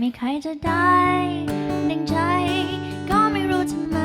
ไม่ใครจะได้ดังใจ ก็ไม่รู้ทำไม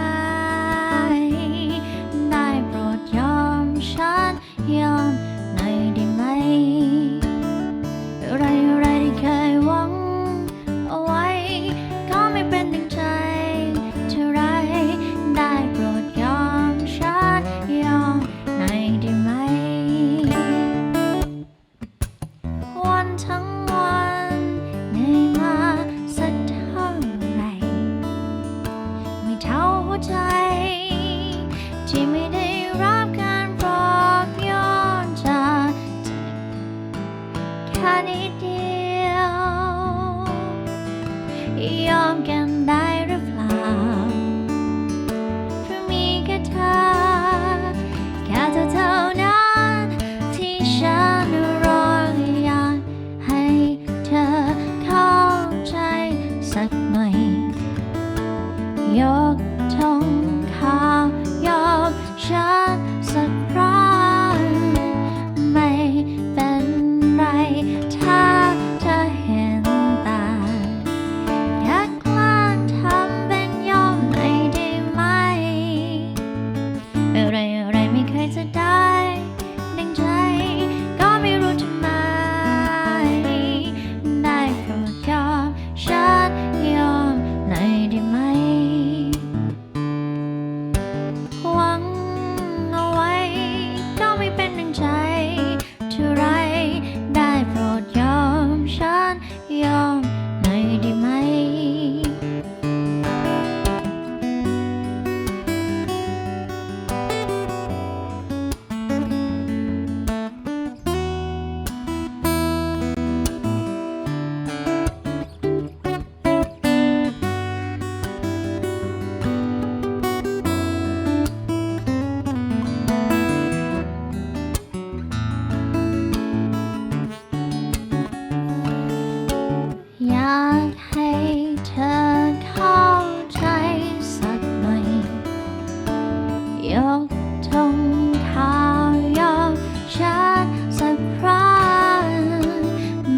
แค่นิดเดียว ยอมกันได้หรือเปล่าเพราะมีแค่เธอ แค่เธอเท่านั้น ที่ฉันรออยากให้เธอเข้าใจสักหน่อย ยกธงขาว ยากให้เธอเข้าใจสักหน่อย ยกธงขาวยกฉันสักครั้ง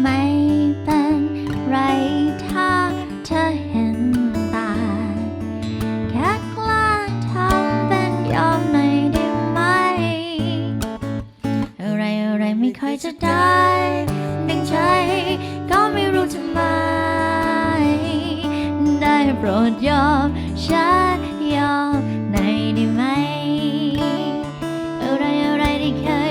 ไม่เป็นไรถ้าเธอเห็นตา แค่กล้าทำเป็นยอมหน่อยได้ไหม อะไรอะไรไม่ค่อยจะได้ ดังใจ โปรดยอมฉันยอมในได้ไหม อะไรอะไรที่เคย